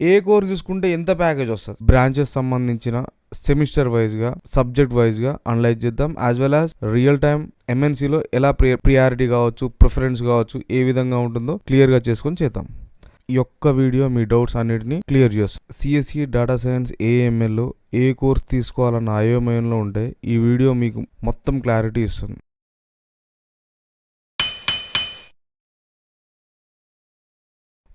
ఏ course తీసుకుంటే ఎంత package వస్తుంది? బ్రాంచెస్ సంబంధించిన సెమిస్టర్ వైజ్గా సబ్జెక్ట్ వైజ్గా అనలైజ్ చేద్దాం as well as real time ఎంఎన్సీలో ఎలా ప్రియారిటీ కావచ్చు ప్రిఫరెన్స్ కావచ్చు ఏ విధంగా ఉంటుందో క్లియర్గా చేసుకొని చేద్దాం. ఈ యొక్క వీడియో మీ డౌట్స్ అన్నిటిని క్లియర్ చేస్తుంది. సిఎస్సి డేటా సైన్స్ ఏఎంఎల్లో ఏ కోర్స్ తీసుకోవాలన్న అయోమయంలో ఉంటే ఈ వీడియో మీకు మొత్తం క్లారిటీ ఇస్తుంది.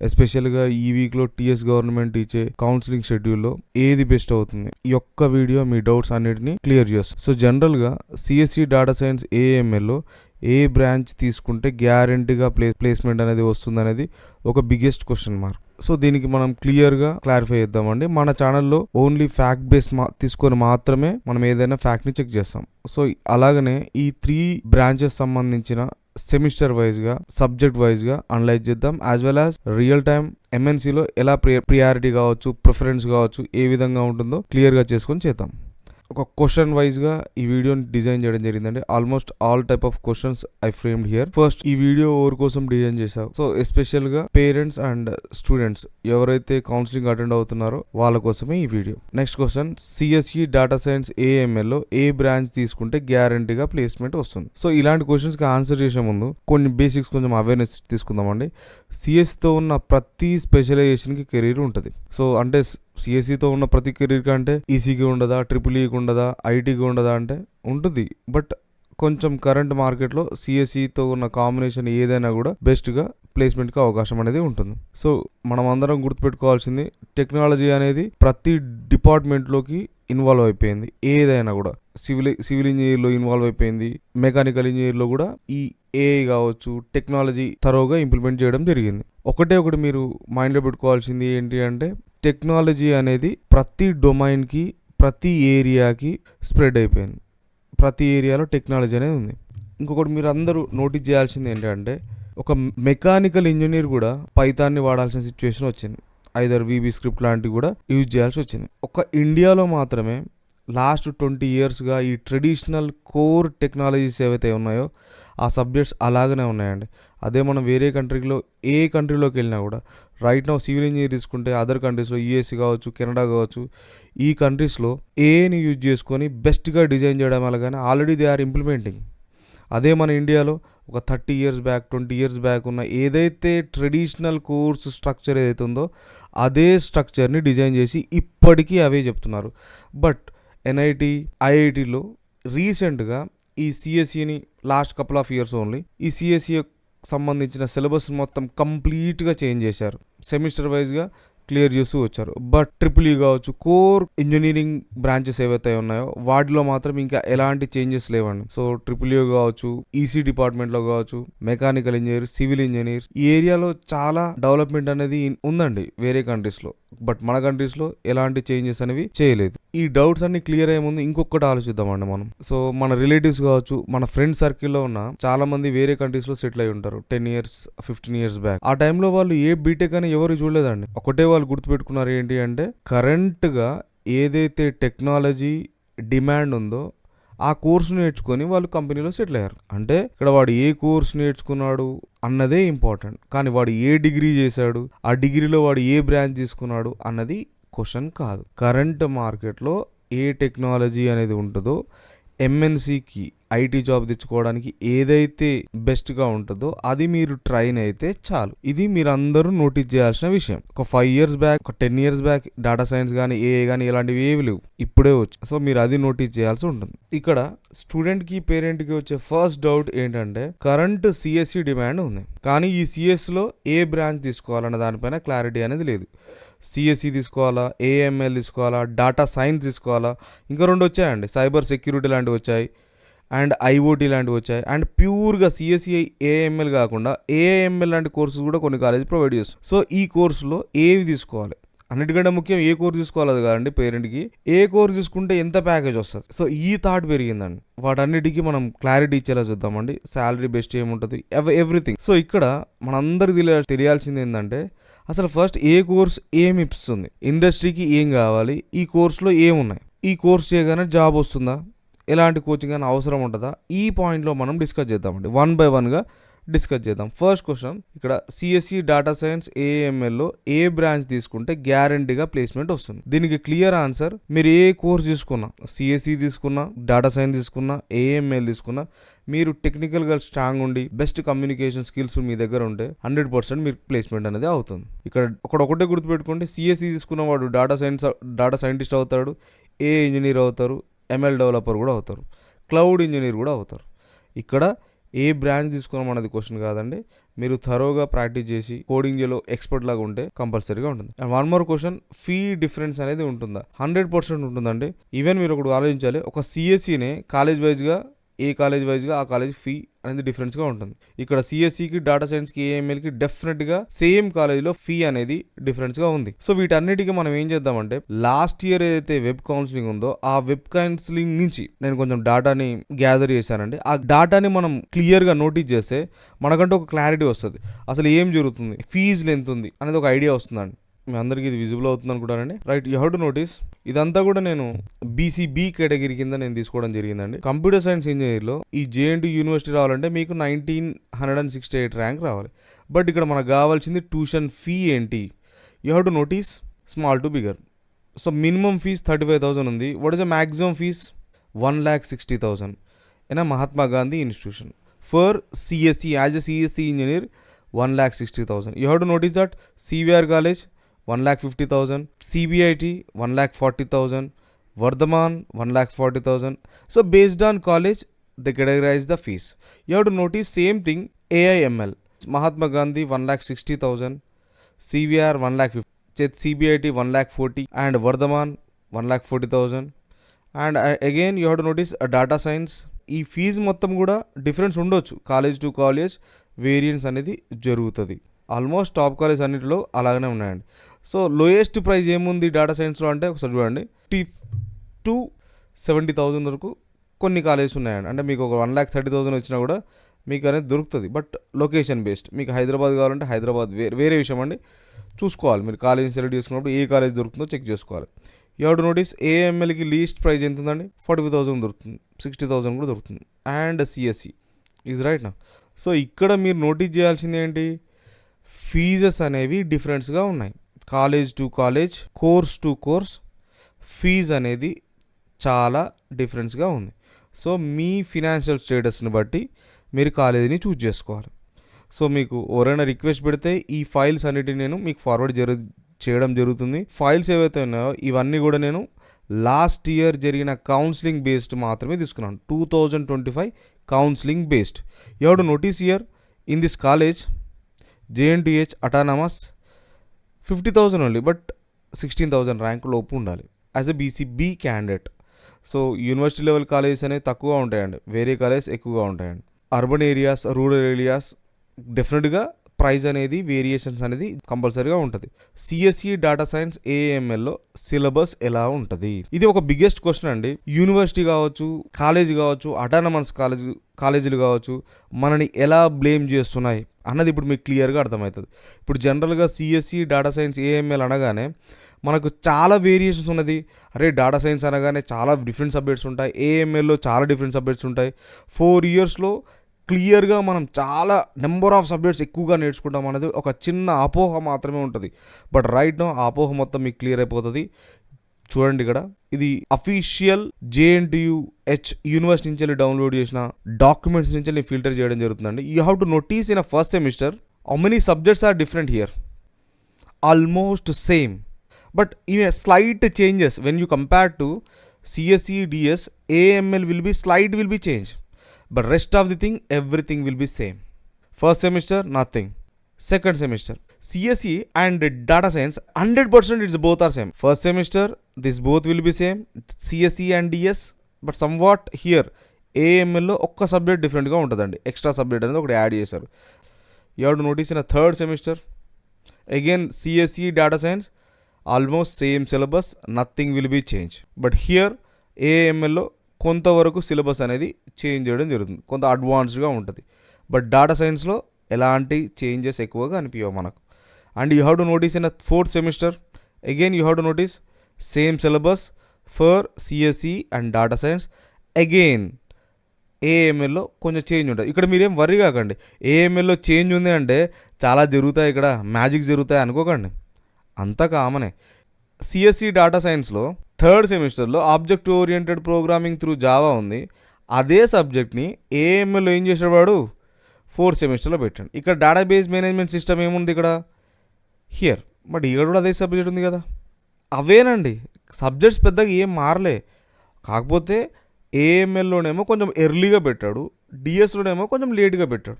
ఎస్పెషల్గా ఈ వీక్లో టీఎస్ గవర్నమెంట్ ఇచ్చే కౌన్సిలింగ్ షెడ్యూల్లో ఏది బెస్ట్ అవుతుంది? ఈ యొక్క వీడియో మీ డౌట్స్ అన్నిటిని క్లియర్ చేస్తుంది. సో జనరల్గా సిఎస్సి డేటా సైన్స్ ఏఎంఎల్లో ఏ బ్రాంచ్ తీసుకుంటే గ్యారంటీగా ప్లేస్ ప్లేస్మెంట్ అనేది వస్తుంది అనేది ఒక బిగ్గెస్ట్ క్వశ్చన్ మార్క్. సో దీనికి మనం క్లియర్గా క్లారిఫై చేద్దామండి. మన ఛానల్లో ఓన్లీ ఫ్యాక్ట్ బేస్ మా తీసుకొని మాత్రమే మనం ఏదైనా ఫ్యాక్ట్ని చెక్ చేస్తాం. సో అలాగనే ఈ త్రీ బ్రాంచెస్ సంబంధించిన సెమిస్టర్ వైజ్గా సబ్జెక్ట్ వైజ్గా అనలైజ్ చేద్దాం. As well as real time ఎంఎన్సీలో ఎలా ప్రియారిటీ కావచ్చు ప్రిఫరెన్స్ కావచ్చు ఏ విధంగా ఉంటుందో క్లియర్గా చేసుకొని చేద్దాం. ఒక క్వశ్చన్ వైజ్గా ఈ వీడియోని డిజైన్ చేయడం జరిగిందండి. Almost all type of questions I framed here first ఈ వీడియో ఎవరి కోసం డిజైన్ చేశావు. సో ఎస్పెషల్గా పేరెంట్స్ అండ్ స్టూడెంట్స్ ఎవరైతే కౌన్సిలింగ్ అటెండ్ అవుతున్నారో వాళ్ళ కోసమే ఈ video next question CSE data science ఏఎంఎల్లో ఏ బ్రాంచ్ తీసుకుంటే గ్యారంటీగా ప్లేస్మెంట్ వస్తుంది? సో ఇలాంటి క్వశ్చన్స్కి ఆన్సర్ చేసే ముందు కొన్ని బేసిక్స్ కొంచెం అవేర్నెస్ తీసుకుందామండి. సిఎస్తో ఉన్న ప్రతి స్పెషలైజేషన్కి కెరీర్ ఉంటుంది. సో అంటే సిఎస్సితో ఉన్న ప్రతి కెరీర్ కంటే ఈసీకి ఉండదా ట్రిపుల్ e ఈకి ఉండదా ఐటీకి ఉండదా అంటే ఉంటుంది. బట్ కొంచెం కరెంట్ మార్కెట్లో సిఎస్సితో ఉన్న కాంబినేషన్ ఏదైనా కూడా బెస్ట్గా ప్లేస్మెంట్కి అవకాశం అనేది ఉంటుంది. సో మనం అందరం గుర్తుపెట్టుకోవాల్సింది టెక్నాలజీ అనేది ప్రతి డిపార్ట్మెంట్లోకి ఇన్వాల్వ్ అయిపోయింది. ఏదైనా కూడా. సివిల్ సివిల్ ఇంజనీర్లో ఇన్వాల్వ్ అయిపోయింది. మెకానికల్ ఇంజనీర్లో కూడా ఈ ఏఐ కావచ్చు టెక్నాలజీ తరోగా ఇంప్లిమెంట్ చేయడం జరిగింది. ఒకటే ఒకటి మీరు మైండ్లో పెట్టుకోవాల్సింది ఏంటి అంటే టెక్నాలజీ అనేది ప్రతి డొమైన్కి ప్రతి ఏరియాకి స్ప్రెడ్ అయిపోయింది. ప్రతి ఏరియాలో టెక్నాలజీ అనేది ఉంది. ఇంకొకటి మీరు అందరూ నోటీస్ చేయాల్సింది ఏంటంటే ఒక మెకానికల్ ఇంజనీర్ కూడా పైతాన్ని వాడాల్సిన సిచ్యువేషన్ వచ్చింది. ఐదర్ వీబీ స్క్రిప్ట్ లాంటివి కూడా యూజ్ చేయాల్సి వచ్చింది. ఒక ఇండియాలో మాత్రమే లాస్ట్ ట్వంటీ ఇయర్స్గా ఈ ట్రెడిషనల్ కోర్ టెక్నాలజీస్ ఏవైతే ఉన్నాయో ఆ సబ్జెక్ట్స్ అలాగనే ఉన్నాయండి. అదే మనం వేరే కంట్రీలో ఏ కంట్రీలోకి వెళ్ళినా కూడా రైట్ నౌ సివిల్ ఇంజనీర్ తీసుకుంటే అదర్ కంట్రీస్లో యూఎస్సీ కావచ్చు కెనడా కావచ్చు ఈ కంట్రీస్లో ఏని యూజ్ చేసుకొని బెస్ట్గా డిజైన్ చేయడం అలాగానే ఆల్రెడీ దే ఆర్ ఇంప్లిమెంటింగ్ అదే మన ఇండియాలో ఒక thirty years back twenty years back ఉన్న ఏదైతే ట్రెడిషనల్ కోర్స్ స్ట్రక్చర్ ఏదైతే ఉందో అదే స్ట్రక్చర్ని డిజైన్ చేసి ఇప్పటికీ అవే చెప్తున్నారు. బట్ ఎన్ఐటి ఐఐటిలో రీసెంట్గా ఈ సిఎస్ఈని last couple of years only ఈ సిఎస్ఈ సంబంధించిన సిలబస్ మొత్తం కంప్లీట్గా చేంజ్ చేశారు. సెమిస్టర్ వైజ్గా క్లియర్ చేస్తూ వచ్చారు. బట్ ట్రిపుల్ ఈ కావచ్చు కోర్ ఇంజనీరింగ్ బ్రాంచెస్ ఏవైతే ఉన్నాయో వాటిలో మాత్రం ఇంకా ఎలాంటి చేంజెస్ లేవండి. సో ట్రిపుల్ ఈ కావచ్చు ఈసీ డిపార్ట్మెంట్లో కావచ్చు మెకానికల్ ఇంజనీర్ సివిల్ ఇంజనీర్ ఈ ఏరియాలో చాలా డెవలప్మెంట్ అనేది ఉందండి వేరే కంట్రీస్లో బట్ మన కంట్రీస్లో ఎలాంటి చేంజెస్ అనేవి చేయలేదు. ఈ డౌట్స్ అన్ని క్లియర్ అయ్యే ముందు ఇంకొకటి ఆలోచిద్దామండి మనం. సో మన రిలేటివ్స్ కావచ్చు మన ఫ్రెండ్ సర్కిల్లో ఉన్న చాలా మంది వేరే కంట్రీస్లో సెటిల్ అయి ఉంటారు. Ten years fifteen years back. ఆ టైంలో వాళ్ళు ఏ బీటెక్ అని ఎవరు చూడలేదండి. ఒకటే వాళ్ళు గుర్తుపెట్టుకున్నారు ఏంటి అంటే కరెంట్గా ఏదైతే టెక్నాలజీ డిమాండ్ ఉందో ఆ కోర్సు నేర్చుకొని వాళ్ళు కంపెనీలో సెటిల్ అయ్యారు. అంటే ఇక్కడ వాడు ఏ కోర్స్ నేర్చుకున్నాడు అన్నదే ఇంపార్టెంట్. కానీ వాడు ఏ డిగ్రీ చేశాడు ఆ డిగ్రీలో వాడు ఏ బ్రాంచ్ తీసుకున్నాడు అన్నది క్వశ్చన్ కాదు. కరెంట్ మార్కెట్లో ఏ టెక్నాలజీ అనేది ఉంటుందో ఎంఎన్సికి ఐటీ జాబ్ తెచ్చుకోవడానికి ఏదైతే బెస్ట్గా ఉంటుందో అది మీరు ట్రైన్ అయితే చాలు. ఇది మీరు అందరూ నోటీస్ చేయాల్సిన విషయం. ఒక ఫైవ్ ఇయర్స్ బ్యాక్ ఒక ten years back data science కానీ ఏ కానీ ఇలాంటివి ఏవి లేవు. ఇప్పుడే వచ్చు. సో మీరు అది నోటీస్ చేయాల్సి ఉంటుంది. ఇక్కడ స్టూడెంట్కి పేరెంట్కి వచ్చే ఫస్ట్ డౌట్ ఏంటంటే కరెంట్ సిఎస్సి డిమాండ్ ఉంది. కానీ ఈ సిఎస్లో ఏ బ్రాంచ్ తీసుకోవాలన్న దానిపైన క్లారిటీ అనేది లేదు. సిఎస్సి తీసుకోవాలా? ఏఎంఎల్ తీసుకోవాలా? డాటా సైన్స్ తీసుకోవాలా? ఇంకా రెండు వచ్చాయండి. సైబర్ సెక్యూరిటీ లాంటివి వచ్చాయి. అండ్ ఐఓటీ లాంటివి వచ్చాయి. అండ్ ప్యూర్గా సిఎస్ఈ ఏఎంఎల్ కాకుండా ఏఎంఎల్ లాంటి కోర్సెస్ కూడా కొన్ని కాలేజ్ ప్రొవైడ్ చేస్తాయి. సో ఈ కోర్సులో ఏవి తీసుకోవాలి? అన్నిటికంటే ముఖ్యం ఏ కోర్స్ తీసుకోవాలి అది కదండి పేరెంట్కి ఏ కోర్స్ తీసుకుంటే ఎంత ప్యాకేజ్ వస్తుంది? సో ఈ థాట్ పెరిగిందండి. వాటన్నిటికీ మనం క్లారిటీ ఇచ్చేలా చూద్దామండి. శాలరీ బెస్ట్ ఏముంటుంది? ఎవ్రీథింగ్. సో ఇక్కడ మనందరికి తెలియ తెలియాల్సింది ఏంటంటే అసలు ఫస్ట్ ఏ కోర్స్ ఏమి ఇస్తుంది ఇండస్ట్రీకి ఏం కావాలి? ఈ కోర్సులో ఏమున్నాయి? ఈ కోర్స్ చేయగానే జాబ్ వస్తుందా? ఎలాంటి కోచింగ్ అని అవసరం ఉంటుందా? ఈ పాయింట్లో మనం డిస్కస్ చేద్దామండి. వన్ బై వన్గా డిస్కస్ చేద్దాం. ఫస్ట్ క్వశ్చన్ ఇక్కడ సిఎస్సి డేటా సైన్స్ ఏఎంఎల్లో ఏ బ్రాంచ్ తీసుకుంటే గ్యారంటీగా ప్లేస్మెంట్ వస్తుంది? దీనికి క్లియర్ ఆన్సర్ మీరు ఏ కోర్స్ తీసుకున్నా సిఎస్సి తీసుకున్నా డేటా సైన్స్ తీసుకున్నా ఏఎంఎల్ తీసుకున్నా మీరు టెక్నికల్గా స్ట్రాంగ్ ఉండి బెస్ట్ కమ్యూనికేషన్ స్కిల్స్ మీ దగ్గర ఉంటే హండ్రెడ్ పర్సెంట్ మీరు ప్లేస్మెంట్ అనేది అవుతుంది. ఇక్కడ ఒకటి ఒకటే గుర్తుపెట్టుకోండి సిఎస్సి తీసుకున్నవాడు డేటా సైన్స్ డేటా సైంటిస్ట్ అవుతాడు ఏ ఇంజనీర్ అవుతారు ఎంఎల్ డెవలపర్ కూడా అవుతారు. క్లౌడ్ ఇంజనీర్ కూడా అవుతారు. ఇక్కడ ఏ బ్రాంచ్ తీసుకున్నాం అనేది క్వశ్చన్ కాదండి. మీరు థరోగా ప్రాక్టీస్ చేసి కోడింగ్ ఎక్స్పర్ట్ లాగా ఉంటే కంపల్సరీగా ఉంటుంది. And one more question fee difference అనేది ఉంటుందా? హండ్రెడ్ పర్సెంట్ ఉంటుందండి. ఈవెన్ మీరు ఒకటి ఆలోచించాలి ఒక సిఎస్సినే కాలేజ్ వైజ్గా ఏ కాలేజ్ వైజ్గా ఆ కాలేజ్ ఫీ అనేది డిఫరెన్స్గా ఉంటుంది. ఇక్కడ సిఎస్సికి డేటా సైన్స్కి ఏఎంఎల్కి డెఫినెట్గా సేమ్ కాలేజ్లో ఫీ అనేది డిఫరెన్స్గా ఉంది. సో వీటన్నిటికీ మనం ఏం చేద్దామంటే లాస్ట్ ఇయర్ ఏదైతే వెబ్ కౌన్సిలింగ్ ఉందో ఆ వెబ్ కౌన్సిలింగ్ నుంచి నేను కొంచెం డేటాని గ్యాదర్ చేశానండి. ఆ డేటాని మనం క్లియర్గా నోటీస్ చేస్తే మనకంటే ఒక క్లారిటీ వస్తుంది. అసలు ఏం జరుగుతుంది? ఫీజులు ఎంత ఉంది అనేది ఒక ఐడియా వస్తుందండి. మీ అందరికీ ఇది విజిబుల్ అవుతుంది అనుకుంటారండి right you have to notice ఇదంతా కూడా నేను బీసీబీ కేటగిరీ కింద నేను తీసుకోవడం జరిగిందండి. కంప్యూటర్ సైన్స్ ఇంజనీర్లో ఈ జేఎన్టీ యూనివర్సిటీ రావాలంటే మీకు nineteen hundred and sixty eight rank రావాలి. బట్ ఇక్కడ మనకు కావాల్సింది ట్యూషన్ ఫీ ఏంటి? You have to notice small to bigger so minimum fees thirty five thousand ఉంది what is the maximum fees one lakh sixty thousand ఏనా Mahatma Gandhi institution for CSE as a CSE engineer one lakh sixty thousand you have to notice that CVR college one lakh fifty thousand CBIT one lakh forty thousand Vardhaman one lakh forty thousand so based on college the categorize the fees you have to notice same thing AIML Mahatma Gandhi one lakh sixty thousand CVR one lakh fifty చెత్ CBIT one lakh forty and Vardhaman one lakh forty thousand and again you have to notice data science ఈ fee మొత్తం కూడా difference ఉండొచ్చు. College to college variance అనేది జరుగుతుంది. Almost top college అన్నిటిలో అలాగనే ఉన్నాయండి. So lowest price ఏముంది డేటా సైన్స్లో అంటే ఒకసారి చూడండి. టీ టూ సెవెంటీ థౌజండ్ వరకు కొన్ని కాలేజెస్ ఉన్నాయండి. అంటే మీకు ఒక వన్ ల్యాక్ థర్టీ థౌసండ్ వచ్చినా కూడా మీకు అనేది దొరుకుతుంది. But location based. మీకు హైదరాబాద్ కావాలంటే హైదరాబాద్ వేరే వేరే విషయం అండి. చూసుకోవాలి. మీరు కాలేజ్ సెలెక్ట్ చేసుకున్నప్పుడు ఏ కాలేజ్ దొరుకుతుందో చెక్ చేసుకోవాలి. యూ నోటీస్ ఏఎంఎల్కి లీస్ట్ ప్రైస్ ఎంత ఉందండి ఫార్టీ ఫైవ్ థౌసండ్ దొరుకుతుంది. సిక్స్టీ థౌసండ్ కూడా దొరుకుతుంది. అండ్ సిఎస్సి ఈజ్ రైట్ నా? సో ఇక్కడ మీరు నోటీస్ చేయాల్సింది ఏంటి? ఫీజెస్ అనేవి డిఫరెంట్స్గా ఉన్నాయి. College to college course to course fee అనేది చాలా డిఫరెన్స్గా ఉంది. సో మీ ఫినాన్షియల్ స్టేటస్ని బట్టి మీరు కాలేజీని చూజ్ చేసుకోవాలి. సో మీకు ఎవరైనా రిక్వెస్ట్ పెడితే ఈ ఫైల్స్ అన్నిటిని నేను మీకు ఫార్వర్డ్ జరు చేయడం జరుగుతుంది. ఫైల్స్ ఏవైతే ఉన్నాయో ఇవన్నీ కూడా నేను లాస్ట్ ఇయర్ జరిగిన కౌన్సిలింగ్ బేస్డ్ మాత్రమే తీసుకున్నాను. Two thousand twenty five counselling based. You notice year? In this college JNTH autonomous fifty thousand only but sixteen thousand rank లోపు ఉండాలి. As a BCB candidate so university level colleges అనేవి తక్కువగా ఉంటాయండి. వేరే college ఎక్కువగా ఉంటాయండి. అర్బన్ ఏరియాస్ రూరల్ ఏరియాస్ డెఫినెట్గా price అనేది వేరియేషన్స్ అనేది కంపల్సరీగా ఉంటుంది. సిఎస్ఈ డేటా సైన్స్ ఏఎంఎల్లో సిలబస్ ఎలా ఉంటుంది? ఇది ఒక బిగ్గెస్ట్ క్వశ్చన్ అండి. యూనివర్సిటీ కావచ్చు కాలేజ్ కావచ్చు అటానమస్ కాలేజ్ కాలేజీలు కావచ్చు మనని ఎలా బ్లేమ్ చేస్తున్నాయి అన్నది ఇప్పుడు మీకు క్లియర్గా అర్థమవుతుంది. ఇప్పుడు జనరల్గా సిఎస్ఈ డేటా సైన్స్ ఏఎంఎల్ అనగానే మనకు చాలా వేరియేషన్స్ ఉన్నది. అరే డేటా సైన్స్ అనగానే చాలా డిఫరెంట్ సబ్జెక్ట్స్ ఉంటాయి. ఏఎంఎల్లో చాలా డిఫరెంట్ సబ్జెక్ట్స్ ఉంటాయి. ఫోర్ ఇయర్స్లో క్లియర్గా మనం చాలా నెంబర్ ఆఫ్ సబ్జెక్ట్స్ ఎక్కువగా నేర్చుకుంటాం అనేది ఒక చిన్న అపోహ మాత్రమే ఉంటుంది. బట్ రైట్ నో ఆ అపోహ మొత్తం మీకు క్లియర్ అయిపోతుంది. చూడండి ఇక్కడ. ఇది అఫీషియల్ జేఎన్టీయు హెచ్ యూనివర్సిటీ నుంచి వెళ్ళి డౌన్లోడ్ చేసిన డాక్యుమెంట్స్ నుంచి వెళ్ళి ఫిల్టర్ చేయడం జరుగుతుందండి. You have to notice in a first semester how many subjects are different here. Almost same. But in slight changes when you compare to CSE DS AML will be slight will be change. But rest of the thing everything will be same first semester nothing second semester CSE and data science hundred percent it's both are same first semester this both will be same CSE and DS but some what here ఏఎంఎల్లో ఒక్క subject డిఫరెంట్గా ఉంటుందండి. Extra subject అనేది ఒకటి add చేశారు. You notice in third semester again CSE data science almost same syllabus nothing will be change but here ఏఎంఎల్లో కొంతవరకు syllabus అనేది change చేయడం జరుగుతుంది. కొంత అడ్వాన్స్డ్గా ఉంటుంది. బట్ డాటా సైన్స్లో ఎలాంటి చేంజెస్ ఎక్కువగా అనిపించవు మనకు. And you have to notice in a fourth semester. Again you have to notice same syllabus for CSE and data science again ఏఎంఎల్లో కొంచెం చేంజ్ ఉంటుంది. ఇక్కడ మీరేం వర్రీ కాకండి. ఏఎంఎల్లో చేంజ్ ఉంది అంటే చాలా జరుగుతాయి ఇక్కడ. మ్యాజిక్ జరుగుతాయి అనుకోకండి. అంతా కామనే సిఎస్సి డేటా సైన్స్లో థర్డ్ సెమిస్టర్లో object oriented programming through Java ఉంది. అదే సబ్జెక్ట్ని ఏఎంఎల్లో ఏం చేసాడు వాడు? ఫోర్త్ సెమిస్టర్లో పెట్టాడు. ఇక్కడ డేటాబేస్ మేనేజ్మెంట్ సిస్టమ్ ఏముంది ఇక్కడ? హియర్. బట్ ఇక్కడ కూడా అదే సబ్జెక్ట్ ఉంది కదా. అవేనండి. సబ్జెక్ట్స్ పెద్దగా ఏం మారలే. కాకపోతే ఏఎంఎల్లోనేమో కొంచెం ఎర్లీగా పెట్టాడు. డిఎస్లోనేమో కొంచెం లేట్గా పెట్టాడు.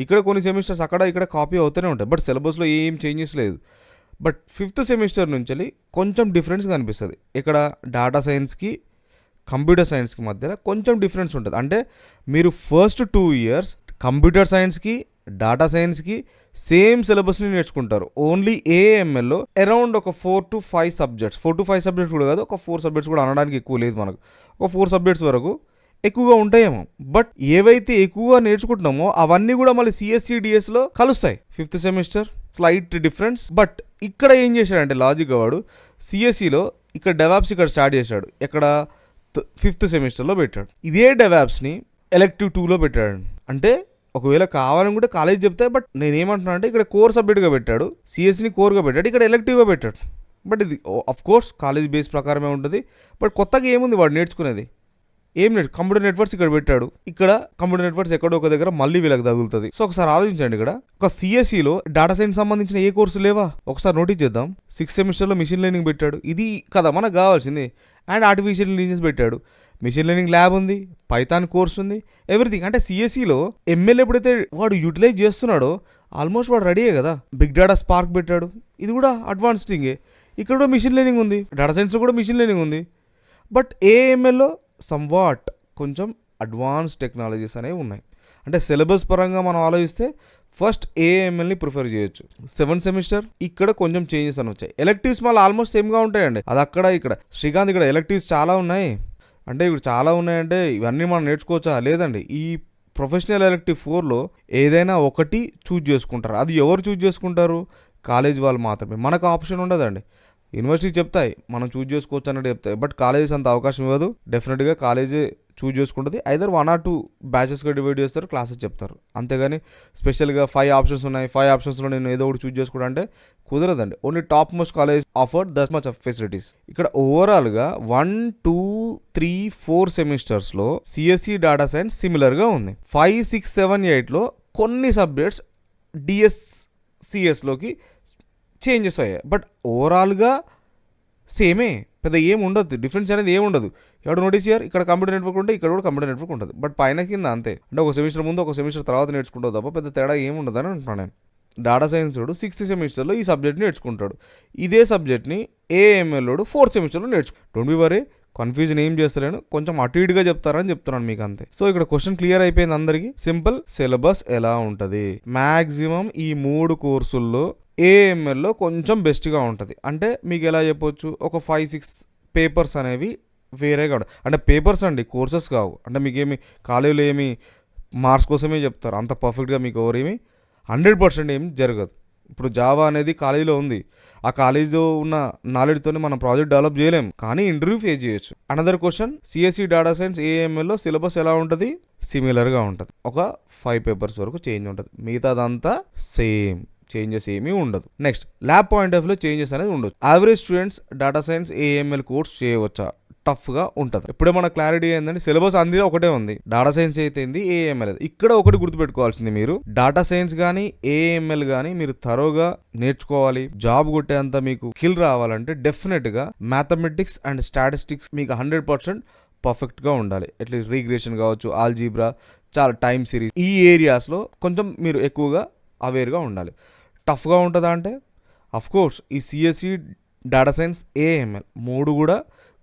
ఇక్కడ కొన్ని సెమిస్టర్స్ అక్కడ ఇక్కడ కాపీ అవుతూనే ఉంటాయి. బట్ సిలబస్లో ఏం చేంజెస్ లేదు. బట్ ఫిఫ్త్ సెమిస్టర్ నుంచి కొంచెం డిఫరెన్స్ కనిపిస్తుంది. ఇక్కడ డాటా సైన్స్కి కంప్యూటర్ సైన్స్కి మధ్యలో కొంచెం డిఫరెన్స్ ఉంటుంది. అంటే మీరు ఫస్ట్ టూ ఇయర్స్ కంప్యూటర్ సైన్స్కి డేటా సైన్స్కి సేమ్ సిలబస్ని నేర్చుకుంటారు. ఓన్లీ ఏఎంఎల్లో అరౌండ్ ఒక four to five subjects. Four to five subjects కూడా కాదు ఒక ఫోర్ సబ్జెక్ట్స్ కూడా అనడానికి ఎక్కువ లేదు మనకు. ఒక ఫోర్ సబ్జెక్ట్స్ వరకు ఎక్కువగా ఉంటాయేమో. బట్ ఏవైతే ఎక్కువగా నేర్చుకుంటున్నామో అవన్నీ కూడా మళ్ళీ సిఎస్సి డిఎస్లో కలుస్తాయి. Fifth semester slight difference but ఇక్కడ ఏం చేశాడంటే లాజిక్ వాడు సిఎస్సిలో ఇక్కడ డెవాప్స్ ఇక్కడ స్టార్ట్ చేశాడు. ఇక్కడ ఫిఫ్త్ సెమిస్టర్లో పెట్టాడు. ఇదే డెవాప్స్ని ఎలెక్టివ్ టూలో పెట్టాడు. అంటే ఒకవేళ కావాలనుకుంటే కాలేజ్ చెప్తే బట్ నేనేమంటున్నా అంటే ఇక్కడ కోర్ సబ్జెక్ట్గా పెట్టాడు. సిఎస్సిని కోర్గా పెట్టాడు. ఇక్కడ ఎలెక్టివ్గా పెట్టాడు. బట్ ఇది అఫ్ కోర్స్ కాలేజ్ బేస్ ప్రకారమే ఉంటుంది. బట్ కొత్తగా ఏముంది వాడు నేర్చుకునేది? ఏం లేదు కంప్యూటర్ నెట్వర్క్స్ ఇక్కడ పెట్టాడు. ఇక్కడ కంప్యూటర్ నెట్వర్క్స్ ఎక్కడో ఒక దగ్గర మళ్ళీ వీళ్ళకి తగులుతుంది. సో ఒకసారి ఆలోచించండి ఇక్కడ. ఒక సిఎస్ఈలో డేటా సైన్స్ సంబంధించిన ఏ కోర్సు లేవా? ఒకసారి నోటీస్ చేద్దాం సిక్స్త్ సెమిస్టర్లో మిషన్ లెర్నింగ్ పెట్టాడు. ఇది కదా మనకు కావాల్సింది. అండ్ ఆర్టిఫిషియల్ ఇంటెలిజెన్స్ పెట్టాడు. మిషన్ లెర్నింగ్ ల్యాబ్ ఉంది పైథాన్ కోర్స్ ఉంది ఎవ్రీథింగ్ అంటే సిఎస్ఈలో ఎంఎల్ ఎప్పుడైతే వాడు యూటిలైజ్ చేస్తున్నాడో ఆల్మోస్ట్ వాడు రెడీయే కదా. బిగ్ డేటా స్పార్క్ పెట్టాడు. ఇది కూడా అడ్వాన్స్ థింగే ఇక్కడ కూడా మిషన్ లెర్నింగ్ ఉంది. డేటా సైన్స్లో కూడా మిషన్ లెర్నింగ్ ఉంది. బట్ ఏఎంఎల్లో సమ్వాట్ కొంచెం అడ్వాన్స్ టెక్నాలజీస్ అనేవి ఉన్నాయి. అంటే సిలబస్ పరంగా మనం ఆలోచిస్తే ఫస్ట్ ఏఎంఎల్ని ప్రిఫర్ చేయొచ్చు. సెవెంత్ సెమిస్టర్ ఇక్కడ కొంచెం చేంజెస్ అని వచ్చాయి. ఎలక్టివ్స్ మళ్ళీ ఆల్మోస్ట్ సేమ్గా ఉంటాయండి. అది అక్కడ ఇక్కడ. శ్రీకాంత్ ఇక్కడ ఎలక్టివ్స్ చాలా ఉన్నాయి. అంటే ఇప్పుడు చాలా ఉన్నాయంటే ఇవన్నీ మనం నేర్చుకోవచ్చా? లేదండి. ఈ ప్రొఫెషనల్ ఎలక్టివ్ ఫోర్లో ఏదైనా ఒకటి చూజ్ చేసుకుంటారు. అది ఎవరు చూజ్ చేసుకుంటారు? కాలేజ్ వాళ్ళు మాత్రమే. మనకు ఆప్షన్ ఉండదండి. యూనివర్సిటీ చెప్తాయి మనం చూజ్ చేసుకోవచ్చు అన్నట్టు చెప్తాయి. బట్ కాలేజెస్ అంత అవకాశం ఇవ్వదు. డెఫినెట్గా కాలేజీ చూజ్ చేసుకుంటుంది. ఐదర్ వన్ ఆర్ టూ బ్యాచెస్గా డివైడ్ చేస్తారు క్లాసెస్ చెప్తారు. అంతేగాని స్పెషల్గా ఫైవ్ ఆప్షన్స్ ఉన్నాయి. ఫైవ్ ఆప్షన్స్లో నేను ఏదో ఒకటి చూజ్ చేసుకుంటా అంటే కుదరదండి. Only top most college offered thus much of facilities ఇక్కడ ఓవరాల్గా వన్ టూ త్రీ ఫోర్ సెమిస్టర్స్లో సిఎస్సి డేటా సైన్స్ సిమిలర్గా ఉంది. ఫైవ్ సిక్స్ సెవెన్ ఎయిట్లో కొన్ని సబ్జెక్ట్స్ డిఎస్ సిఎస్లోకి చేంజెస్ అయ్యాయి బట్ ఓవరాల్గా సేమే పెద్ద ఏం ఉండదు. డిఫరెన్స్ అనేది ఏమి ఉండదు. ఎవడు నోటీస్ చేయరు ఇక్కడ కంప్యూటర్ నెట్వర్క్ ఉంటే ఇక్కడ కూడా కంప్యూటర్ నెట్వర్క్ ఉంటుంది. బట్ పైన కింద అంతే. అంటే ఒక సెమిస్టర్ ముందు ఒక సెమిస్టర్ తర్వాత నేర్చుకుంటావు తప్ప పెద్ద తేడా ఏమి ఉండదు అని అంటున్నాను నేను. డేటా సైన్స్ వాడు సిక్స్త్ సెమిస్టర్లో ఈ సబ్జెక్ట్ నేర్చుకుంటాడు. ఇదే సబ్జెక్ట్ని ఏఎంఎల్లోడు ఫోర్త్ సెమిస్టర్లో నేర్చుకు డోంట్ బి వరీ కన్ఫ్యూజన్ ఏం చేస్తలేను. కొంచెం అటు ఇటుగా చెప్తారని చెప్తున్నాను మీకు అంతే. సో ఇక్కడ క్వశ్చన్ క్లియర్ అయిపోయింది అందరికి. సింపుల్ సిలబస్ ఎలా ఉంటుంది? మాక్సిమం ఈ మూడు కోర్సుల్లో ఏఎంఎల్లో కొంచెం బెస్ట్గా ఉంటుంది. అంటే మీకు ఎలా చెప్పొచ్చు? ఒక ఫైవ్ సిక్స్ పేపర్స్ అనేవి వేరేగా కాదు. అంటే పేపర్స్ అండి కోర్సెస్ కావు. అంటే మీకు ఏమి కాలేజీలో ఏమి మార్క్స్ కోసమే చెప్తారు. అంత పర్ఫెక్ట్గా మీకు ఎవరేమి హండ్రెడ్ పర్సెంట్ ఏం జరగదు. ఇప్పుడు జావా అనేది కాలేజీలో ఉంది. ఆ కాలేజీలో ఉన్న నాలెడ్జ్తో మనం ప్రాజెక్ట్ డెవలప్ చేయలేం. కానీ ఇంటర్వ్యూ ఫేస్ చేయొచ్చు. Another question CSE data science ఏఎంఎల్లో syllabus ఎలా ఉంటుంది? సిమిలర్గా ఉంటుంది. ఒక ఫైవ్ పేపర్స్ వరకు చేంజ్ ఉంటుంది. మిగతాదంతా సేమ్ చేంజెస్ ఏమీ ఉండదు. నెక్స్ట్ ల్యాబ్ పాయింట్ ఆఫ్లో చేంజెస్ అనేది ఉండదు average students data science AML course చేయవచ్చా? టఫ్గా ఉంటుంది. ఇప్పుడే మన క్లారిటీ ఏంటంటే సిలబస్ అంది ఒకటే ఉంది. డేటా సైన్స్ అయితే ఏఎంఎల్ ఇక్కడ ఒకటి గుర్తుపెట్టుకోవాల్సింది మీరు. డేటా సైన్స్ కానీ ఏఎంఎల్ కానీ మీరు తరోగా నేర్చుకోవాలి. జాబ్ కొట్టేంత మీకు స్కిల్ రావాలంటే డెఫినెట్గా మ్యాథమెటిక్స్ అండ్ స్టాటిస్టిక్స్ మీకు హండ్రెడ్ పర్సెంట్ పర్ఫెక్ట్గా ఉండాలి. అట్లీస్ట్ రీగ్రేషన్ కావచ్చు ఆల్జీబ్రా చాలా టైం సిరీస్ ఈ ఏరియాస్లో కొంచెం మీరు ఎక్కువగా అవేర్గా ఉండాలి. టఫ్గా ఉంటుందా అంటే? కోర్స్ ఈ సిఎస్ఈ డేటా సైన్స్ ఏఎంఎల్ మూడు కూడా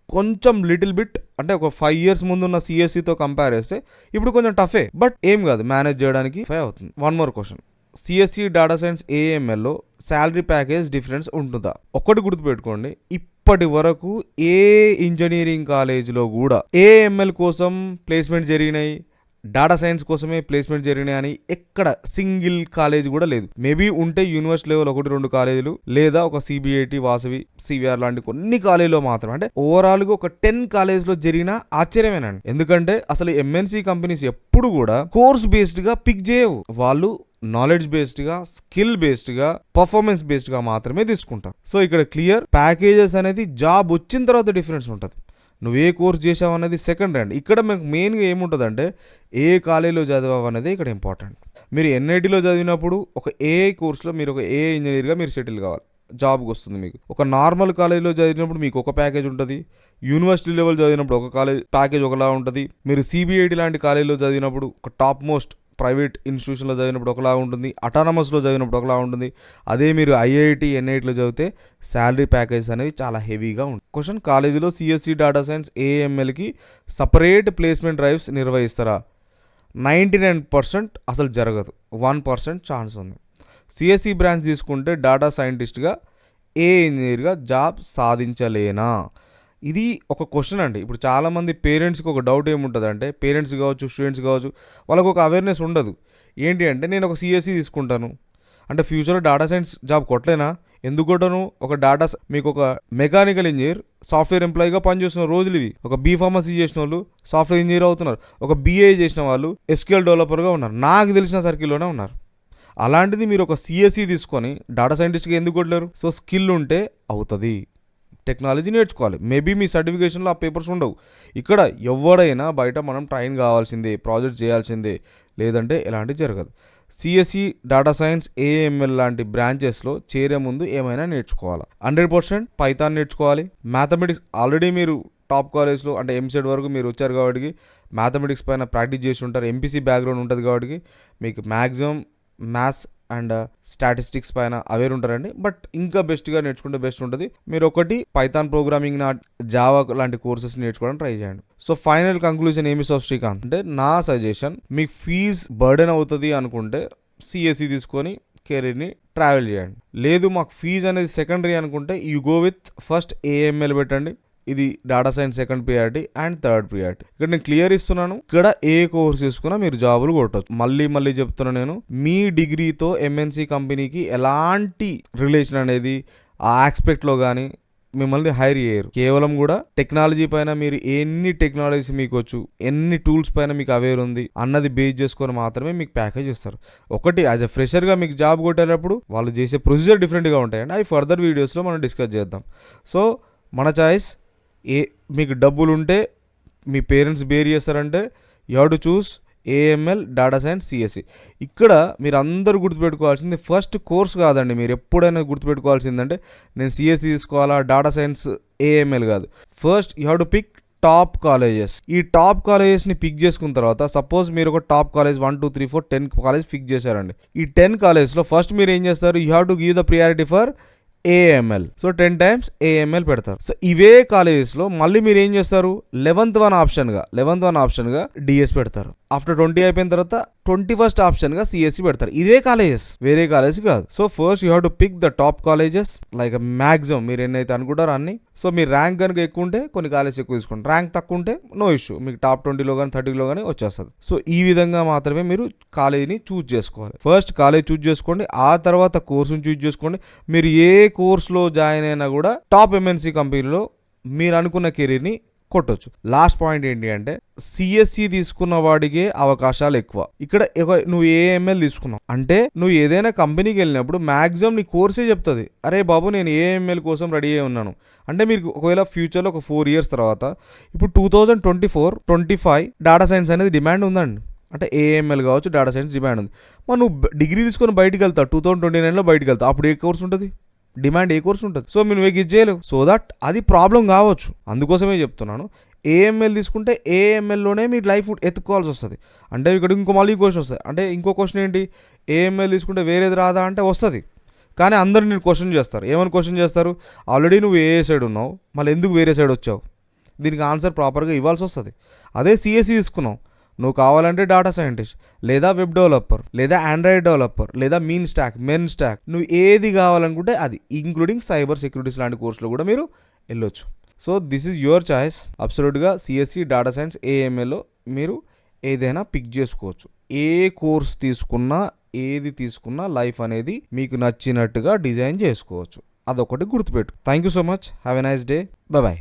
కొంచెం లిటిల్ బిట్ అంటే ఒక ఫైవ్ ఇయర్స్ ముందున్న సిఎస్సితో కంపేర్ చేస్తే ఇప్పుడు కొంచెం టఫే. బట్ ఏం కాదు మేనేజ్ చేయడానికి ఫైవ్ అవుతుంది. One more question CSE data science ఏఎంఎల్లో salary package difference ఉంటుందా? ఒక్కటి గుర్తుపెట్టుకోండి. ఇప్పటి వరకు ఏ ఇంజనీరింగ్ కాలేజ్లో కూడా ఏఎంఎల్ కోసం ప్లేస్మెంట్ జరిగినాయి డాటా సైన్స్ కోసమే ప్లేస్మెంట్ జరిగినాయి అని ఎక్కడ సింగిల్ కాలేజ్ కూడా లేదు. మేబీ ఉంటే యూనివర్సిటీ లెవెల్ ఒకటి రెండు కాలేజీలు లేదా ఒక సిబిఐటి వాసవి సివిఆర్ లాంటి కొన్ని కాలేజీలో మాత్రం అంటే ఓవరాల్గా ఒక టెన్ కాలేజ్లో జరిగిన ఆశ్చర్యమేనండి. ఎందుకంటే అసలు ఎంఎన్సి కంపెనీస్ ఎప్పుడు కూడా కోర్స్ బేస్డ్గా పిక్ చేయవు. వాళ్ళు నాలెడ్జ్ బేస్డ్గా స్కిల్ బేస్డ్గా పర్ఫార్మెన్స్ బేస్డ్గా మాత్రమే తీసుకుంటారు. సో ఇక్కడ క్లియర్ ప్యాకేజెస్ అనేది జాబ్ వచ్చిన తర్వాత డిఫరెన్స్ ఉంటుంది. నువ్వు ఏ కోర్స్ చేసావు అనేది సెకండ్ హ్యాండ్ ఇక్కడ మీకు మెయిన్గా ఏముంటుందంటే ఏ కాలేజీలో చదివావు అనేది ఇక్కడ ఇంపార్టెంట్ మీరు ఎన్ఐటీలో చదివినప్పుడు ఒక ఏఐ కోర్సులో మీరు ఒక ఏ ఇంజనీర్గా మీరు సెటిల్ కావాలి. జాబ్కి వస్తుంది మీకు. ఒక నార్మల్ కాలేజీలో చదివినప్పుడు మీకు ఒక ప్యాకేజ్ ఉంటుంది. యూనివర్సిటీ లెవెల్ చదివినప్పుడు ఒక కాలేజ్ ప్యాకేజ్ ఒకలా ఉంటుంది. మీరు సిబిఐటి లాంటి కాలేజీలో చదివినప్పుడు ఒక టాప్ మోస్ట్ ప్రైవేట్ ఇన్స్టిట్యూషన్లో చదివినప్పుడు ఒకలా ఉంటుంది అటానమస్లో చదివినప్పుడు ఒకలా ఉంటుంది. అదే మీరు ఐఐటి ఎన్ఐటీలో చదివితే శాలరీ ప్యాకేజ్ అనేవి చాలా హెవీగా ఉంటుంది క్వశ్చన్ కాలేజీలో సిఎస్సి డేటా సైన్స్ ఏఎంఎల్కి సపరేట్ ప్లేస్మెంట్ డ్రైవ్స్ నిర్వహిస్తారా? నైంటీ నైన్ పర్సెంట్ అసలు జరగదు. వన్ పర్సెంట్ ఛాన్స్ ఉంది. సిఎస్సి బ్రాంచ్ తీసుకుంటే డేటా సైంటిస్ట్గా ఏ ఇంజనీర్గా జాబ్ సాధించలేనా? ఇది ఒక క్వశ్చన్ అండి. ఇప్పుడు చాలామంది పేరెంట్స్కి ఒక డౌట్ ఏముంటుంది అంటే పేరెంట్స్ కావచ్చు స్టూడెంట్స్ కావచ్చు వాళ్ళకు ఒక అవేర్నెస్ ఉండదు. ఏంటి అంటే నేను ఒక సిఎస్సి తీసుకుంటాను. అంటే ఫ్యూచర్లో డేటా సైన్స్ జాబ్ కొట్టలేనా? ఎందుకు ఒక డేటా మీకు ఒక మెకానికల్ ఇంజనీర్ సాఫ్ట్వేర్ ఎంప్లాయీగా పనిచేస్తున్న రోజులు ఇవి. ఒక బీ ఫార్మసీ చేసిన వాళ్ళు సాఫ్ట్వేర్ ఇంజనీర్ అవుతున్నారు. ఒక బీఏ చేసిన వాళ్ళు ఎస్క్యూఎల్ డెవలపర్గా ఉన్నారు. నాకు తెలిసిన సర్కిల్లోనే ఉన్నారు. అలాంటిది మీరు ఒక సిఎస్సి తీసుకొని డేటా సైంటిస్ట్గా ఎందుకు కొట్టలేరు? సో స్కిల్ ఉంటే అవుతుంది. టెక్నాలజీ నేర్చుకోవాలి. మేబీ మీ సర్టిఫికేషన్లో ఆ పేపర్స్ ఉండవు. ఇక్కడ ఎవడైనా బయట మనం ట్రైన్ కావాల్సిందే ప్రాజెక్ట్ చేయాల్సిందే లేదంటే ఎలాంటివి జరగదు. సిఎస్సి డేటా సైన్స్ ఏఎంఎల్ లాంటి బ్రాంచెస్లో చేరే ముందు ఏమైనా నేర్చుకోవాలి? హండ్రెడ్ పర్సెంట్ పైథాన్ నేర్చుకోవాలి. మ్యాథమెటిక్స్ ఆల్రెడీ మీరు టాప్ కాలేజ్లో అంటే ఎంసెట్ వరకు మీరు వచ్చారు కాబట్టి మ్యాథమెటిక్స్ పైన ప్రాక్టీస్ చేసి ఉంటారు. ఎంపీసీ బ్యాక్గ్రౌండ్ ఉంటుంది కాబట్టి మీకు మ్యాక్సిమం మ్యాథ్స్ అండ్ స్టాటిస్టిక్స్ పైన అవేర్ ఉంటారండి. బట్ ఇంకా బెస్ట్గా నేర్చుకుంటే బెస్ట్ ఉంటుంది. మీరు ఒకటి పైథాన్ ప్రోగ్రామింగ్ నా జావా లాంటి కోర్సెస్ నేర్చుకోవడానికి ట్రై చేయండి. సో ఫైనల్ కంక్లూజన్ ఏమి సాఫ్ శ్రీకాంత్? అంటే నా సజెషన్ మీకు ఫీజ్ బర్డెన్ అవుతుంది అనుకుంటే సిఎస్సి తీసుకొని కెరీర్ని ట్రావెల్ చేయండి. లేదు మాకు ఫీజ్ అనేది సెకండరీ అనుకుంటే you go with first AML పెట్టండి. ఇది data science second priority and third priority ఇక్కడ నేను క్లియర్ ఇస్తున్నాను. ఇక్కడ ఏ కోర్స్ తీసుకున్నా మీరు జాబులు కొట్టచ్చు. మళ్ళీ మళ్ళీ చెప్తున్నా నేను మీ డిగ్రీతో ఎంఎన్సి కంపెనీకి ఎలాంటి రిలేషన్ అనేది ఆ ఆస్పెక్ట్లో కానీ మిమ్మల్ని హైర్ చేయరు. కేవలం కూడా టెక్నాలజీ పైన మీరు ఎన్ని టెక్నాలజీస్ మీకు వచ్చు ఎన్ని టూల్స్ పైన మీకు అవేర్ ఉంది అన్నది బేస్ చేసుకొని మాత్రమే మీకు ప్యాకేజ్ ఇస్తారు. ఒకటి యాజ్ అ ఫ్రెషర్గా మీకు జాబ్ కొట్టేటప్పుడు వాళ్ళు చేసే ప్రొసీజర్ డిఫరెంట్గా ఉంటాయండి. అవి ఫర్దర్ వీడియోస్లో మనం డిస్కస్ చేద్దాం. సో మన చాయిస్ ఏ మీకు డబ్బులు ఉంటే మీ పేరెంట్స్ బేర్ చేస్తారంటే you to choose AML data science CSE. ఇక్కడ మీరు అందరూ గుర్తుపెట్టుకోవాల్సింది ఫస్ట్ కోర్స్ కాదండి మీరు ఎప్పుడైనా గుర్తుపెట్టుకోవాల్సిందంటే నేను సిఎస్సి తీసుకోవాలా డాటా సైన్స్ ఏఎంఎల్ కాదు. First you have to pick top colleges. ఈ టాప్ కాలేజెస్ని పిక్ చేసుకున్న తర్వాత సపోజ్ మీరు ఒక top college one two three four ten college pick చేశారండి. ఈ టెన్ కాలేజ్లో ఫస్ట్ మీరు ఏం చేస్తారు? You have to give the priority for AML so ten times AML పెడతారు. సో ఇవే కాలేజెస్లో మళ్ళీ మీరు ఏం చేస్తారు? లెవెన్త్ వన్ ఆప్షన్గా లెవెన్త్ వన్ ఆప్షన్గా డిఎస్ పెడతారు. ఆఫ్టర్ ట్వంటీ అయిపోయిన తర్వాత ట్వంటీ ఫస్ట్ ఆప్షన్గా సిఎస్సి పెడతారు. ఇదే కాలేజెస్. వేరే కాలేజ్ కాదు. So first you have to pick the top colleges. Like maximum మీరు ఎన్నైతే అనుకుంటారో అన్ని. సో మీ ర్యాంక్ కనుక ఎక్కువ ఉంటే కొన్ని కాలేజ్ ఎక్కువ తీసుకుంటారు ర్యాంక్ తక్కువ ఉంటే నో ఇష్యూ. మీకు టాప్ ట్వంటీలో కానీ థర్టీలో కానీ వచ్చేస్తుంది. సో ఈ విధంగా మాత్రమే మీరు కాలేజీని చూజ్ చేసుకోవాలి. ఫస్ట్ కాలేజ్ చూజ్ చేసుకోండి. ఆ తర్వాత కోర్సుని చూజ్ చేసుకోండి. మీరు ఏ కోర్సులో జాయిన్ అయినా కూడా టాప్ ఎంఎన్సీ కంపెనీలో మీరు అనుకున్న కెరీర్ని కొట్టొచ్చు. లాస్ట్ పాయింట్ ఏంటి అంటే సిఎస్సి తీసుకున్న వాడికే అవకాశాలు ఎక్కువ. ఇక్కడ నువ్వు ఏఎంఎల్ తీసుకున్నావు. అంటే నువ్వు ఏదైనా కంపెనీకి వెళ్ళినప్పుడు మ్యాక్సిమం నీ కోర్సే చెప్తుంది. అరే బాబు నేను ఏఎంఎల్ కోసం రెడీ అయి ఉన్నాను. అంటే మీరు ఒకవేళ ఫ్యూచర్లో ఒక ఫోర్ ఇయర్స్ తర్వాత ఇప్పుడు two thousand twenty four twenty five data science అనేది డిమాండ్ ఉందండి. అంటే ఏఎంఎల్ కావచ్చు డేటా సైన్స్ డిమాండ్ ఉంది. మరి నువ్వు డిగ్రీ తీసుకొని బయటికి వెళ్తావు టూ థౌజండ్ ట్వంటీ నైన్లో బయటికి వెళ్తావు అప్పుడు ఏ కోర్స్ ఉంటుంది? డిమాండ్ ఏ కోర్స్ ఉంటుంది? సో మీరు ఇది చేయలేవు సో దట్ అది ప్రాబ్లం కావచ్చు. అందుకోసమే చెప్తున్నాను. ఏఎంఎల్ తీసుకుంటే ఏఎంఎల్లోనే మీ లైఫ్ ఎత్తుకోవాల్సి వస్తుంది. అంటే ఇక్కడ ఇంకో మళ్ళీ క్వశ్చన్ వస్తుంది. అంటే ఇంకో క్వశ్చన్ ఏంటి? ఏఎంఎల్ తీసుకుంటే వేరేది రాదా అంటే వస్తుంది. కానీ అందరు నేను క్వశ్చన్ చేస్తారు. ఏమని క్వశ్చన్ చేస్తారు? ఆల్రెడీ నువ్వు ఏ సైడ్ ఉన్నావు? మళ్ళీ ఎందుకు వేరే సైడ్ వచ్చావు? దీనికి ఆన్సర్ ప్రాపర్గా ఇవ్వాల్సి వస్తుంది. అదే సిఎస్సి తీసుకున్నావు నువ్వు కావాలంటే డేటా సైంటిస్ట్ లేదా వెబ్ డెవలపర్ లేదా ఆండ్రాయిడ్ డెవలపర్ లేదా మీన్ స్టాక్ మెన్ స్టాక్ నువ్వు ఏది కావాలనుకుంటే అది ఇంక్లూడింగ్ సైబర్ సెక్యూరిటీస్ లాంటి కోర్సులో కూడా మీరు వెళ్ళొచ్చు. So this is your choice అబ్సల్యూట్గా CSC data science ఏఎంఏలో మీరు ఏదైనా పిక్ చేసుకోవచ్చు. ఏ కోర్స్ తీసుకున్నా ఏది తీసుకున్నా లైఫ్ అనేది మీకు నచ్చినట్టుగా డిజైన్ చేసుకోవచ్చు. అదొకటి గుర్తుపెట్టు thank you so much have a nice day bye